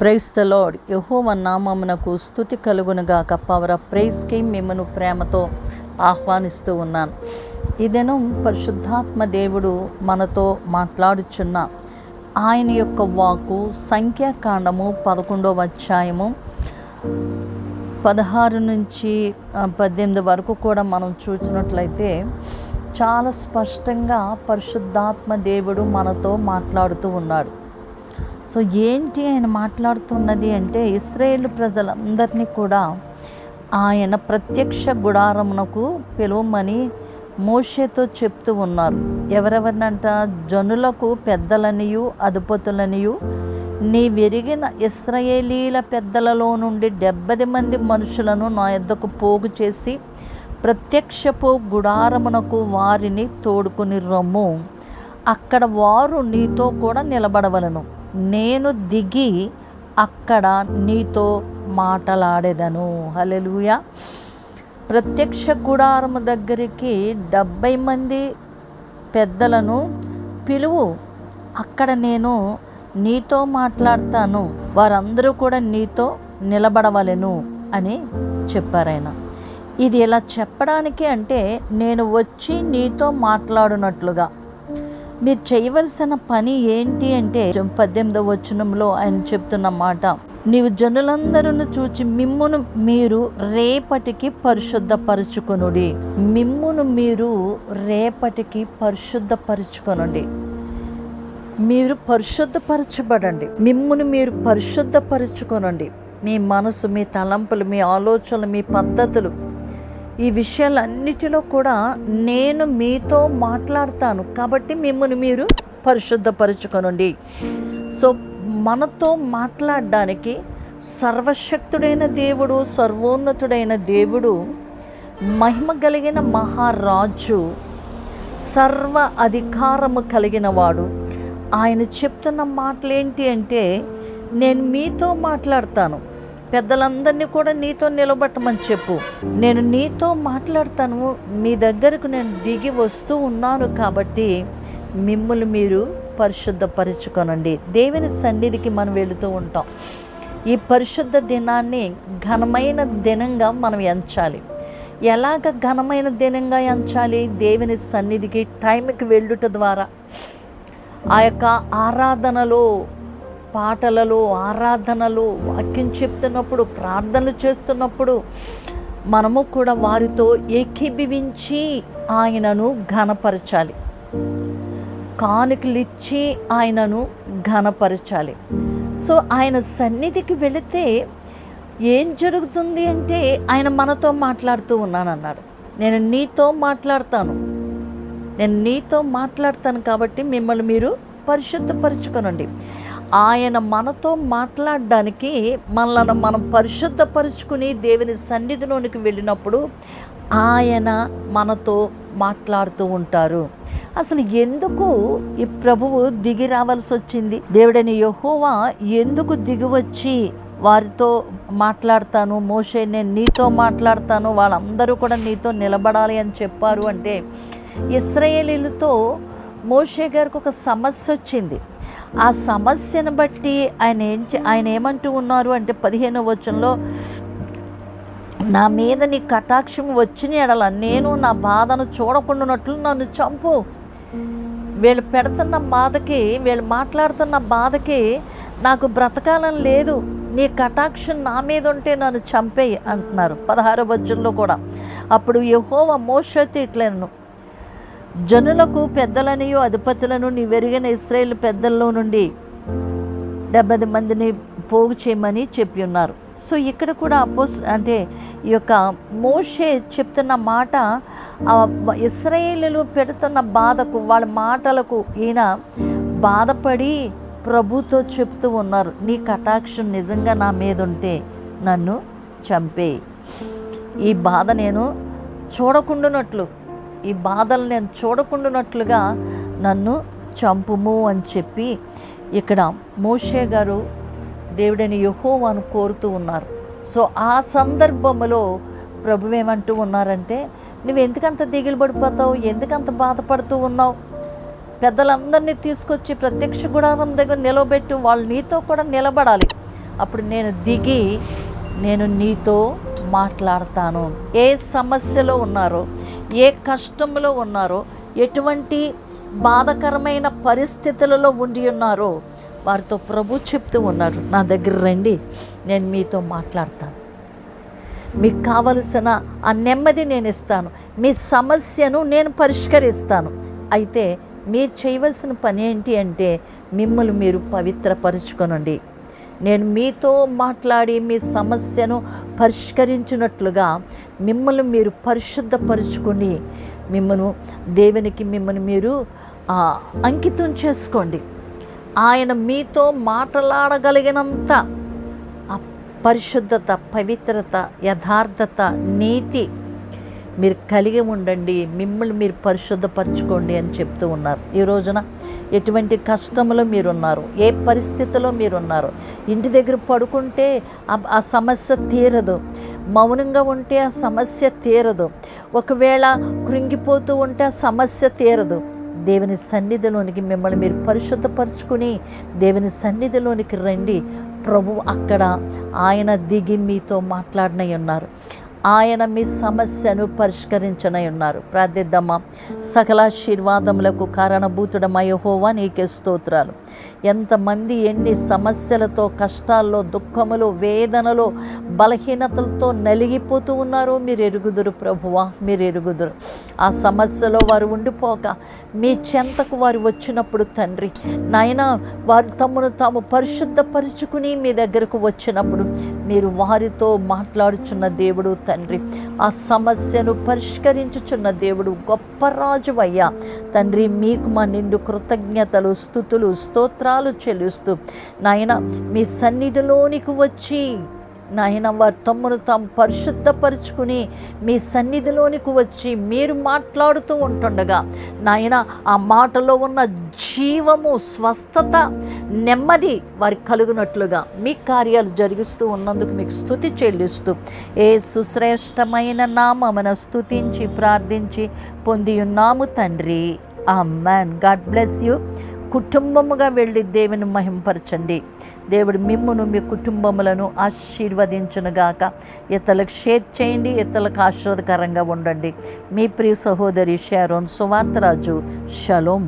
Praise the lord యహోవ నామమునకు స్థుతి కలుగునుగాక పవర్ ఆఫ్ ప్రైజ్కి మిమ్మను ప్రేమతో ఆహ్వానిస్తూ ఉన్నాను. ఈ దినం పరిశుద్ధాత్మ దేవుడు మనతో మాట్లాడుచున్న ఆయన యొక్క వాకు సంఖ్యాకాండము పదకొండవ అధ్యాయము పదహారు నుంచి పద్దెనిమిది వరకు కూడా మనం చూసినట్లయితే చాలా స్పష్టంగా పరిశుద్ధాత్మ దేవుడు మనతో మాట్లాడుతూ ఉన్నాడు. సో ఏంటి ఆయన మాట్లాడుతున్నది అంటే ఇస్రాయేల్ ప్రజలందరినీ కూడా ఆయన ప్రత్యక్ష గుడారమునకు పిలువమని మోషేతో చెప్తూ ఉన్నారు. ఎవరెవరినంట? జనులకు పెద్దలనియు అధిపతులనియు. నీ విరిగిన ఇస్రాయేలీల పెద్దలలో నుండి డెబ్బది మంది మనుషులను నా యొద్దకు పోగు చేసి ప్రత్యక్షపు గుడారమునకు వారిని తోడుకుని రమ్ము. అక్కడ వారు నీతో కూడా నిలబడవలను. నేను దిగి అక్కడ నీతో మాటలాడేదను. హలెలుయ ప్రత్యక్ష గుడారము దగ్గరికి డెబ్భై మంది పెద్దలను పిలువు. అక్కడ నేను నీతో మాట్లాడతాను. వారందరూ కూడా నీతో నిలబడవలెను అని చెప్పారాయన. ఇది ఇలా చెప్పడానికి అంటే నేను వచ్చి నీతో మాట్లాడునట్లుగా. మీరు చేయవలసిన పని ఏంటి అంటే పద్దెనిమిదవ వచనంలో ఆయన చెప్తున్న మాట. నీవు జనులందరూ చూచి మిమ్మును మీరు రేపటికి పరిశుద్ధపరచుకొనుడి. మిమ్మును మీరు రేపటికి పరిశుద్ధపరచుకొనండి. మీరు పరిశుద్ధపరచబడండి. మిమ్మును మీరు పరిశుద్ధపరచుకొనండి. మీ మనసు మీ తలంపులు మీ ఆలోచనలు మీ పద్ధతులు ఈ విషయాలన్నిటిలో కూడా నేను మీతో మాట్లాడతాను. కాబట్టి మిమ్మల్ని మీరు పరిశుద్ధపరచుకొనండి. సో మనతో మాట్లాడడానికి సర్వశక్తుడైన దేవుడు సర్వోన్నతుడైన దేవుడు మహిమ కలిగిన మహారాజు సర్వ అధికారము కలిగిన వాడు. ఆయన చెప్తున్న మాటలు ఏంటి అంటే నేను మీతో మాట్లాడతాను. పెద్దలందరినీ కూడా నీతో నిలబట్టమని చెప్పు. నేను నీతో మాట్లాడతాను. మీ దగ్గరకు నేను దిగి వస్తూ ఉన్నాను కాబట్టి మిమ్మల్ని మీరు పరిశుద్ధపరచుకొనండి. దేవుని సన్నిధికి మనం వెళుతూ ఉంటాం. ఈ పరిశుద్ధ దినాన్ని ఘనమైన దినంగా మనం ఎంచాలి. ఎలాగ ఘనమైన దినంగా ఎంచాలి? దేవుని సన్నిధికి టైంకి వెళ్ళుట ద్వారా. ఆ యొక్క ఆరాధనలో పాటలలో ఆరాధనలు వాక్యం చెప్తున్నప్పుడు ప్రార్థనలు చేస్తున్నప్పుడు మనము కూడా వారితో ఏకీభవించి ఆయనను ఘనపరచాలి. కానుకలు ఇచ్చి ఆయనను ఘనపరచాలి. సో ఆయన సన్నిధికి వెళితే ఏం జరుగుతుంది అంటే ఆయన మనతో మాట్లాడుతూ ఉన్నానన్నాడు. నేను నీతో మాట్లాడతాను. నేను నీతో మాట్లాడతాను కాబట్టి మిమ్మల్ని మీరు పరిశుద్ధపరచుకొనండి. ఆయన మనతో మాట్లాడడానికి మనల్ని మనం పరిశుద్ధపరుచుకుని దేవుని సన్నిధిలోనికి వెళ్ళినప్పుడు ఆయన మనతో మాట్లాడుతూ ఉంటారు. అసలు ఎందుకు ఈ ప్రభువు దిగి రావాల్సి వచ్చింది? దేవుడని యహోవా ఎందుకు దిగి వచ్చి వారితో మాట్లాడతాను? మోషే నేను నీతో మాట్లాడతాను. వాళ్ళందరూ కూడా నీతో నిలబడాలి అని చెప్పారు అంటే ఇస్రాయేలీలతో మోషే గారికి ఒక సమస్య వచ్చింది. ఆ సమస్యను బట్టి ఆయన ఏం ఆయన ఏమంటూ ఉన్నారు అంటే పదిహేనో వచనంలో నా మీద నీ కటాక్షం వచ్చిన ఎడల నేను నా బాధను చూడకుండానట్లు నన్ను చంపు. వీళ్ళు పెడుతున్న బాధకి వీళ్ళు మాట్లాడుతున్న బాధకి నాకు బ్రతకాలని లేదు. నీ కటాక్షం నా మీద ఉంటే నన్ను చంపేయి అంటున్నారు. పదహారో వచనంలో కూడా అప్పుడు యహోవ మోషతి ఇట్లను జనులకు పెద్దలనియు అధిపతులను నీ వెరిగిన ఇస్రాయేల్ పెద్దల్లో నుండి డెబ్బై మందిని పోగు చేయమని చెప్పి ఉన్నారు సో ఇక్కడ కూడా అపోజ్ అంటే ఈ యొక్క మోషే చెప్తున్న మాట ఇస్రాయేలీలు పెడుతున్న బాధకు వాళ్ళ మాటలకు ఈయన బాధపడి ప్రభుతో చెప్తూ ఉన్నారు. నీ కటాక్షం నిజంగా నా మీద ఉంటే నన్ను చంపే ఈ బాధ నేను చూడకుండానట్లు ఈ బాధలు నేను చూడకుండానట్లుగా నన్ను చంపుము అని చెప్పి ఇక్కడ మోషే గారు దేవుడని యహోవాను కోరుతూ ఉన్నారు. సో ఆ సందర్భంలో ప్రభు ఏమంటూ ఉన్నారంటే నువ్వు ఎందుకంత దిగులు పడిపోతావు ఎందుకంత బాధపడుతూ ఉన్నావు? పెద్దలందరినీ తీసుకొచ్చి ప్రత్యక్ష గుడారం దగ్గర నిలబెట్టి వాళ్ళు నీతో కూడా నిలబడాలి. అప్పుడు నేను దిగి నేను నీతో మాట్లాడతాను. ఏ సమస్యలో ఉన్నారో ఏ కష్టంలో ఉన్నారో ఎటువంటి బాధకరమైన పరిస్థితులలో ఉండి ఉన్నారో వారితో ప్రభు చెప్తూ ఉన్నారు. నా దగ్గర రండి నేను మీతో మాట్లాడతాను. మీకు కావలసిన ఆ నెమ్మది నేను ఇస్తాను. మీ సమస్యను నేను పరిష్కరిస్తాను. అయితే మీరు చేయవలసిన పని ఏంటి అంటే మిమ్మల్ని మీరు పవిత్రపరుచుకొనండి. నేను మీతో మాట్లాడి మీ సమస్యను పరిష్కరించినట్లుగా మిమ్మల్ని మీరు పరిశుద్ధపరుచుకొని మిమ్మను దేవునికి మిమ్మల్ని మీరు అంకితం చేసుకోండి. ఆయన మీతో మాట్లాడగలిగినంత ఆ పరిశుద్ధత పవిత్రత యథార్థత నీతి మీరు కలిగి ఉండండి మిమ్మల్ని మీరు పరిశుద్ధపరచుకోండి అని చెప్తూ ఉన్నారు. ఈ రోజున ఎటువంటి కష్టంలో మీరున్నారు? ఏ పరిస్థితిలో మీరున్నారు? ఇంటి దగ్గర పడుకుంటే ఆ- సమస్య తీరదు. మౌనంగా ఉంటే ఆ సమస్య తీరదు. ఒకవేళ కృంగిపోతూ ఉంటే ఆ సమస్య తీరదు. దేవుని సన్నిధిలోనికి మిమ్మల్ని మీరు పరిశుద్ధపరచుకుని దేవుని సన్నిధిలోనికి రండి. ప్రభు అక్కడ ఆయన దిగి మీతో మాట్లాడినై ఉన్నారు. ఆయన మీ సమస్యను పరిష్కరించనై ఉన్నారు. ప్రార్థిద్దామా. సకలాశీర్వాదములకు కారణభూతుడమయ హోవా నీకే స్తోత్రాలు. ఎంతమంది ఎన్ని సమస్యలతో కష్టాల్లో దుఃఖములో వేదనలో బలహీనతలతో నలిగిపోతూ ఉన్నారో మీరు ఎరుగుదురు ప్రభువా మీరు ఎరుగుదురు. ఆ సమస్యలో వారు ఉండిపోక మీ చెంతకు వారు వచ్చినప్పుడు తండ్రి నాయన వారు తమను తాము పరిశుద్ధపరుచుకుని మీ దగ్గరకు వచ్చినప్పుడు మీరు వారితో మాట్లాడుచున్న దేవుడు తండ్రి. ఆ సమస్యను పరిష్కరించుచున్న దేవుడు గొప్ప రాజు అయ్యా తండ్రి మీకు మా నిండు కృతజ్ఞతలు స్థుతులు స్తోత్రాలు చెల్లిస్తూ నాయన మీ సన్నిధిలోనికి వచ్చి నాయన వారు తమ్మును తాము పరిశుద్ధపరుచుకుని మీ సన్నిధిలోనికి వచ్చి మీరు మాట్లాడుతూ ఉంటుండగా నాయన ఆ మాటలో ఉన్న జీవము స్వస్థత నెమ్మది వారి కలుగునట్లుగా మీ కార్యాలు జరిగిస్తూ ఉన్నందుకు మీకు స్థుతి చెల్లిస్తూ ఏ సుశ్రేష్టమైన నామమున స్థుతించి ప్రార్థించి పొంది ఉన్నాము తండ్రి. Amen God bless you. కుటుంబముగా వెళ్ళి దేవుని మహింపరచండి. దేవుడు మిమ్మును మీ కుటుంబములను ఆశీర్వదించునుగాక. ఇతరులకు షేర్ చేయండి ఇతరులకు ఆశీర్వదకరంగా ఉండండి. మీ ప్రియ సహోదరి షారోన్ సువార్తరాజు షలోం.